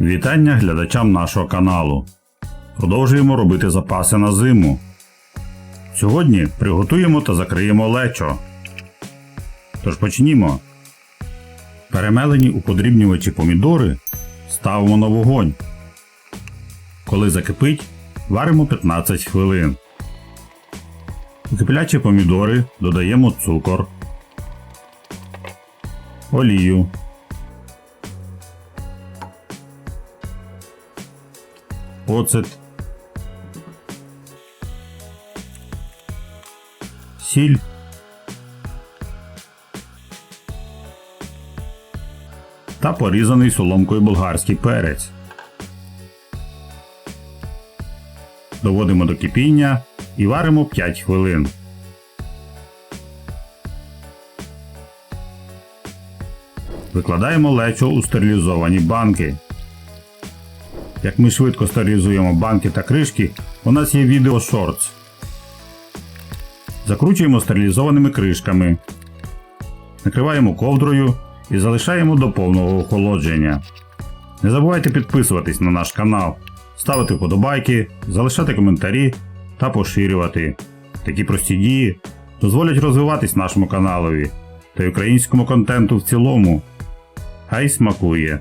Вітання глядачам нашого каналу. Продовжуємо робити запаси на зиму. Сьогодні приготуємо та закриємо лечо. Тож почнімо. Перемелені у подрібнювачі помідори ставимо на вогонь. Коли закипить, варимо 15 хвилин. У киплячі помідори додаємо цукор, олію, оцет, сіль, та порізаний соломкою болгарський перець. Доводимо до кипіння і варимо 5 хвилин. Викладаємо лечо у стерилізовані банки. Як ми швидко стерилізуємо банки та кришки, у нас є відео шортс. Закручуємо стерилізованими кришками. Накриваємо ковдрою і залишаємо до повного охолодження. Не забувайте підписуватись на наш канал, ставити вподобайки, залишати коментарі та поширювати. Такі прості дії дозволять розвиватись нашому каналові та й українському контенту в цілому. Хай смакує!